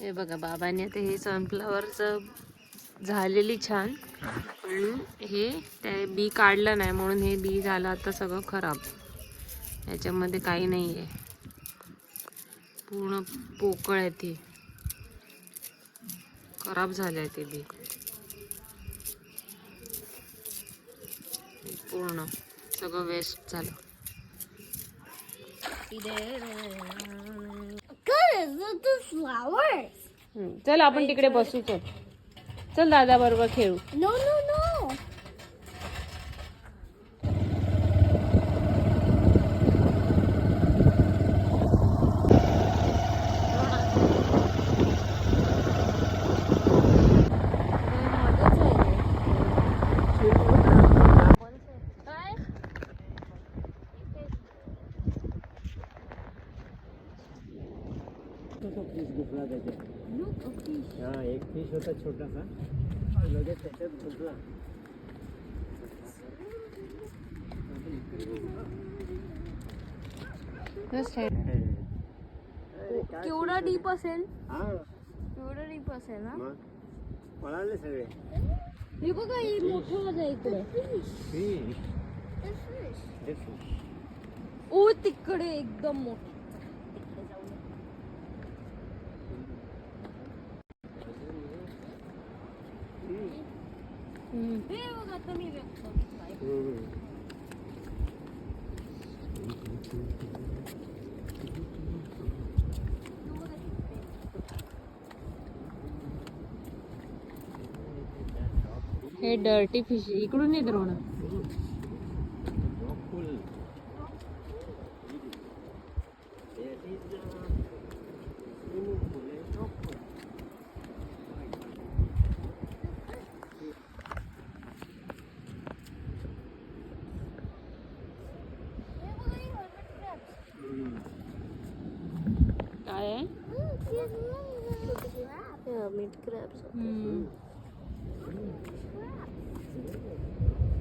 हे बघा बाबांनी आता हे सनफ्लावरचं झालेली छान. पण हे त्या बी काढलं नाही म्हणून हे बी झालं आता सगळं खराब. याच्यामध्ये काही नाही आहे पूर्ण पोकळ आहे ती. खराब झालंय ते बी. पूर्ण. सगळं वेस्ट झालं. चल आपण तिकडे बसू चल चल दादा बरोबर खेळू. No, no, फिश त्याच्यात. हा एक फिश होता छोटासा. लगेच त्याच्यात केवढा डीप असेल? हा. केवढा डीप असेल ना पळाले सगळे. हे बघा हे मोठं इकडे. फिश. ओ तिकडे एकदम मोठं. हे डर्टी फिश इकडून येत रोण आहे. Meat crabs.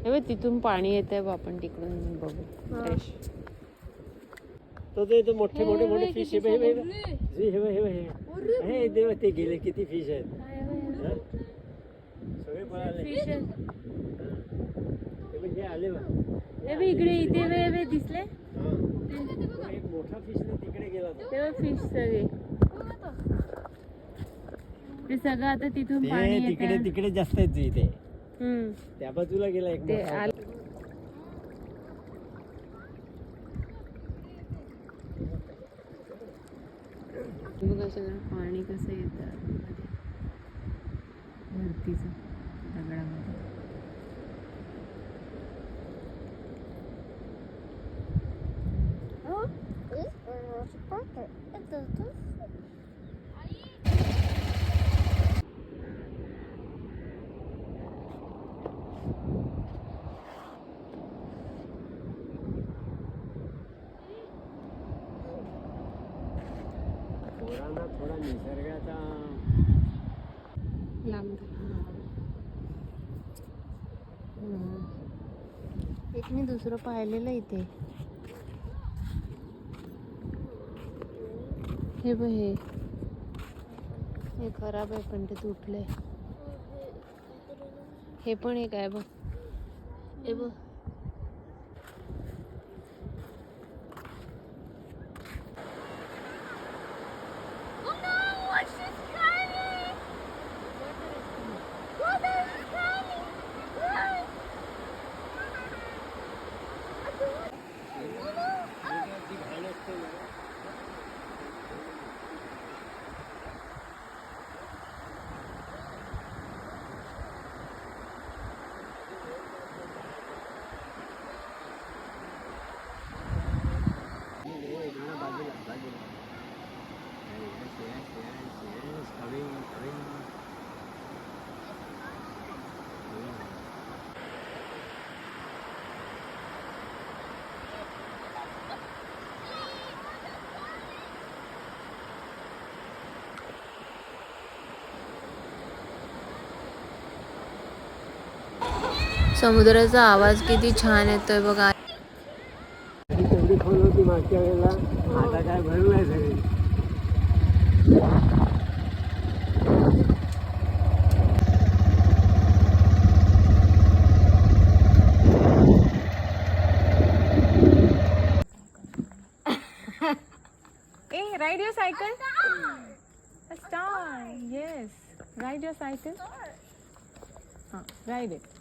हे बघ तिथून पाणी येत आहे आपण तिकडून बघू. फ्रेश तो ते तो मोठे मोठे मोठे फिश हे हे हे. हे. हे हे. हे देवा ते गेले किती फिश आहेत. हा? सगळे पळाले. बघ. इकडे इथे वे वे दिसले? मोठा फिश तिकडे गेला तो. ते फिश सगळे. ते सगळं आता तिथून पाणी तिकडे तिकडे जास्त इथे. त्या बाजूला गेला एक ते. बघा सगळं पाणी कसं येतं. भरतीचं दगडामध्ये. Perfect. थोडा निसर्गाचा लांब एक मी दुसरं पाहिलेलं इथे हे बघ हे. हे खराब आहे पण ते तुटलंय. हे पण एक आहे बघ. हे बघ. समुद्राचा आवाज किती छान येतोय बघा तेवढी खोल होती मागच्या वेळेला आता काय भरलं आहे सगळी ride your cycle. A star. A star. Yes. Ride your cycle. Huh. Ride it.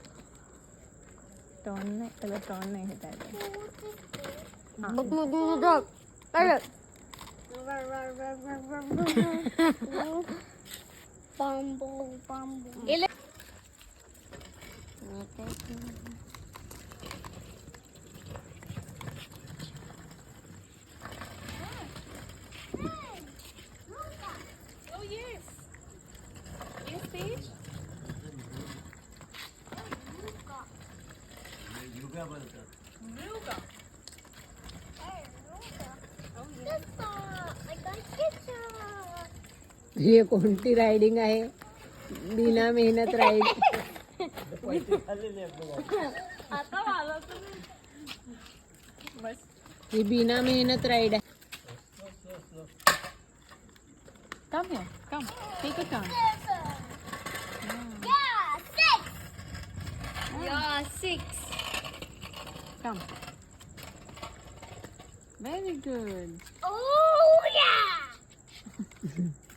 ton na, talaga ton na yung tatay. Magmugugugog! Pero! Bumble, bumble. Ilan? हे कोणती रायडिंग आहे बिना मेहनत राईड पैसे खाल्लेले आपल्याला आता आला तुम्ही. बस. ही बिना मेहनत राईड आहे Come here. Come. Take a turn. Yeah, six. Yeah, six. Come. Very good. Oh yeah.